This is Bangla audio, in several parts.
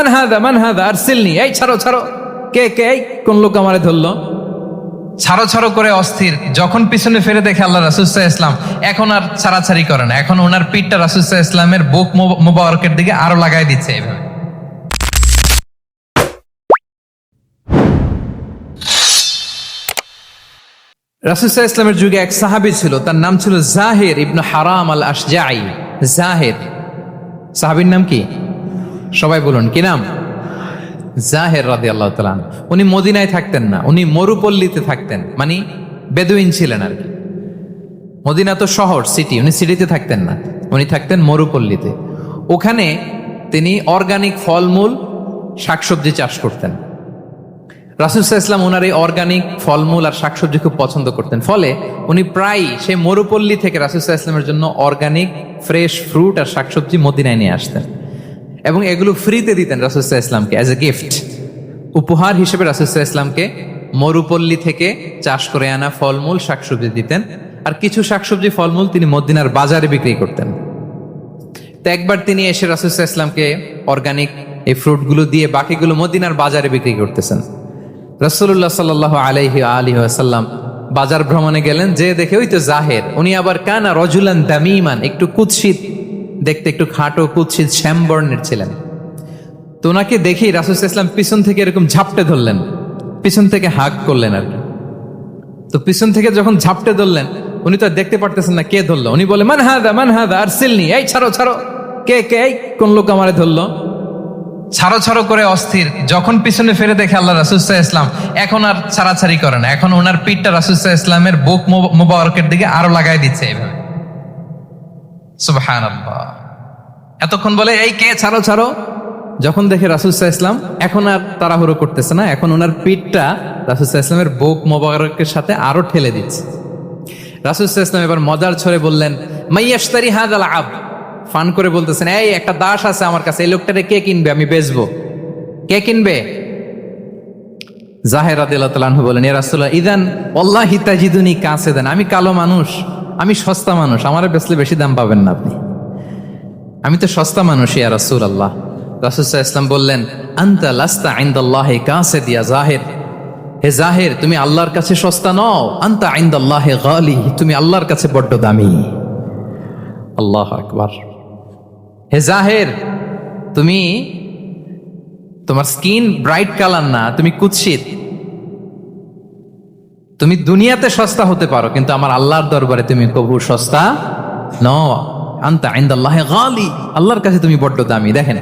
মান হাদা মান হাদা আর এই, ছাড়ো ছাড়ো। কে কে, এই, কোন লোক আমারে ধরলো? ছাড়ো ছাড়ো করে অস্থির। যখন পিছনে ফিরে দেখে আল্লাহ রাসুসাহ ইসলাম এখন আর ছাড়াছাড়ি করে না। এখন ওনার পিঠটা রাসুসাহ ইসলামের বুক মোবারকের দিকে আরও লাগাই দিচ্ছে রাসুসাহ ইসলামের যুগে এক সাহাবি ছিল, তার নাম ছিল জাহের ইবনু হারাম আল আশজাই জাহের। সাহাবির নাম কি? সবাই বলুন, কি নাম? জাহের রাদি আল্লাহ তালান উনি মদিনায় থাকতেন না, উনি মরুপল্লীতে থাকতেন মানে বেদুইন ছিলেন আর কি। মদিনা তো শহর সিটি উনি সিটিতে থাকতেন না, উনি থাকতেন মরুপল্লীতে। ওখানে তিনি অর্গানিক ফলমূল, শাকসবজি চাষ করতেন। রাসুলসাহ ইসলাম ওনার এই অর্গানিক ফলমূল আর শাকসবজি খুব পছন্দ করতেন। ফলে উনি প্রায় সেই মরুপল্লী থেকে রাসুলসাহ ইসলামের জন্য অর্গানিক ফ্রেশ ফ্রুট আর শাকসবজি মদিনায় নিয়ে আসতেন। এবং এগুলো ফ্রিতে দিতেন রাসুলসাহ ইসলামকে অ্যাজ এ গিফট উপহার হিসেবে রাসুলসাহ ইসলামকে মরুপল্লী থেকে চাষ করে আনা ফলমূল, শাকসবজি দিতেন। আর কিছু শাকসবজি, ফলমূল তিনি মদিনার বাজারে বিক্রি করতেন। তো একবার তিনি এসে রাসুলসাহ ইসলামকে অর্গানিক এই ফ্রুটগুলো দিয়ে বাকিগুলো মদিনার বাজারে বিক্রি করতেছেন। রসুল্লাহ সাল আলাইহি আলী আসাল্লাম বাজার ভ্রমণে গেলেন যে দেখে ওই তো জাহের, উনি আবার কানা রজুলান দামিমান একটু কুৎসিত। দেখতে একটু খাটো কুৎসিত শ্যামবর্ণের ছিলেন তো ওনাকে দেখি রাসুল ইসলাম পিছন থেকে এরকম ঝাপটে ধরলেন। পিছন থেকে হাক করলেন আর তো পিছন থেকে যখন ঝাপটে ধরলেন, উনি তো দেখতে পারতেছেন না কে ধরলো। উনি বলে, মান হাদা মান হাদা আর সিলনি এই ছাড়ো ছাড়ো। কে কে, এই কোন লোক আমারে ধরলো? ছাড়ো ছাড়ো করে অস্থির। যখন পিছনে ফিরে দেখে আল্লাহ রাসুসাহ ইসলাম এখন আর ছাড়াছাড়ি করে না। এখন ওনার পিঠটা রাসুসাহ ইসলামের বুক মোবারকের দিকে আরও লাগাই দিচ্ছে এইভাবে। সুবহান এতক্ষণ বলে, এই কে? ছাড়ো ছাড়ো। যখন দেখে রাসুসাহ ইসলাম এখন আর তাড়াহুড়ো করতেছে না, এখন ওনার পিঠটা রাসুসাহ ইসলামের বুক মোবারকের সাথে আরও ঠেলে দিচ্ছে। রাসুসাহ ইসলাম এবার মজার ছড়ে বললেন মাইয়াস্তারি হাদ আল আব। ফান করে বলতেছেন, এই, একটা দাস আছে আমার কাছে, এই লোকটারে কে কিনবে? আমি বেচবো। কে কিনবে? জাহের আদিল্লাহ বলেন এ রাসুল্লাহ ইদান অল্লাহ হিতাজিদুনি কাছে দেন আমি কালো মানুষ। আমি সস্তা মানুষ, আমার বেচলে বেশি দাম পাবেন না আপনি। আমি তো সস্তা মানুষ, ইয়া রাসুল আল্লাহ রাসুসাহ ইসলাম বললেন, আন্তা লাস্তা আইন্দাল্লাহ কাছে দিয়া জাহের। হে জাহের, তুমি আল্লাহর কাছে সস্তা নও। আন্তা আইন্দাল্লাহ গালি। তুমি আল্লাহর কাছে বড্ড দামি। আল্লাহ আকবার। হে জাহের, তুমি তোমার স্কিন ব্রাইট কালার না, তুমি কুৎসিত। তুমি দুনিয়াতে সস্তা হতে পারো, কিন্তু আমার আল্লাহর দরবারে তুমি কবু সস্তা ন আন্তা আইন্দাল্লাহ গালি। আল্লাহর কাছে তুমি বড্ড দামি। দেখেন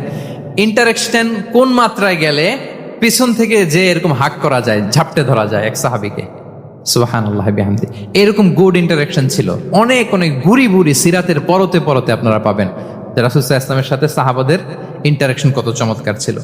ইন্টারেকশন কোন মাত্রায় গেলে পিছন থেকে যে এরকম হাক করা যায়, ঝাপটে ধরা যায় এক সাহাবিকে। সুবাহান আল্লাহ বিহামদি। এরকম গুড ইন্টারাকশন ছিল। অনেক অনেক বুড়ি বুড়ি সিরাতের পরতে পরতে আপনারা পাবেন। রাসুল ইসলামের সাথে সাহাবাদের ইন্টারাকশন কত চমৎকার ছিল।